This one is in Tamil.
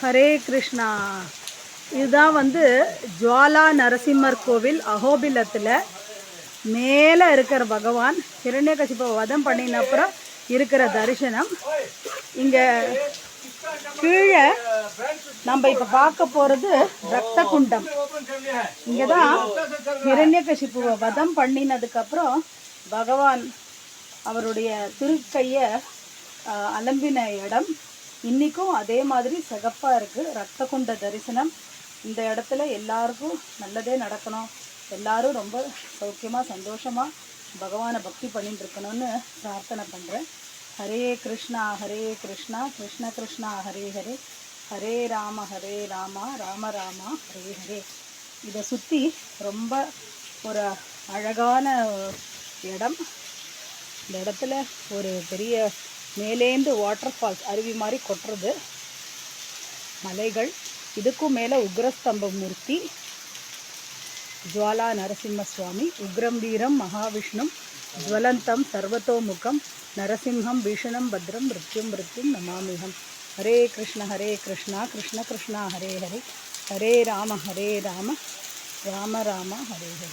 ஹரே கிருஷ்ணா. இதுதான் வந்து ஜுவாலா நரசிம்மர் கோவில் அகோபிலத்தில் மேலே இருக்கிற பகவான் ஹிரண்யகசிப்பை வதம் பண்ணின அப்புறம் இருக்கிற தரிசனம். இங்கே கீழே நம்ம இப்போ பார்க்க போகிறது ரத்த குண்டம் இங்கே தான் ஹிரண்யகசிப்புவை வதம் பண்ணினதுக்கப்புறம் பகவான் அவருடைய திருக்கையை அலம்பின இடம். இன்றைக்கும் அதே மாதிரி சிகப்பாக இருக்குது ரத்த குண்ட தரிசனம். இந்த இடத்துல எல்லாருக்கும் நல்லதே நடக்கணும். எல்லாரும் ரொம்ப சௌக்கியமாக சந்தோஷமாக பகவானை பக்தி பண்ணிட்டு இருக்கணும்னு பிரார்த்தனை பண்ணுறேன் ஹரே கிருஷ்ணா ஹரே கிருஷ்ணா கிருஷ்ண கிருஷ்ணா ஹரே ஹரே. ஹரே ராம ஹரே ராமா ராம ராமா ஹரே ஹரே. இதை சுற்றி ரொம்ப ஒரு அழகான இடம். இந்த இடத்துல ஒரு பெரிய மேலேந்து வாட்டர் ஃபால்ஸ் அருவி மாதிரி கொட்டுறது. மலைகள். இதுக்கும் மேலே உக்ரஸ்தம்ப மூர்த்தி. ஜுவாலா நரசிம்ம சுவாமி உக்ரம் வீரம் மகாவிஷ்ணும் ஜுவலந்தம் சர்வத்தோமுகம் நரசிம்ஹம் பீஷணம் பத்ரம். மிருத்யும் மிருத்யும் நமாமிகம் ஹரே கிருஷ்ண ஹரே கிருஷ்ணா கிருஷ்ண கிருஷ்ணா ஹரே ஹரே. ஹரே ராம ஹரே ராம. ராம ராம ஹரே ஹரே.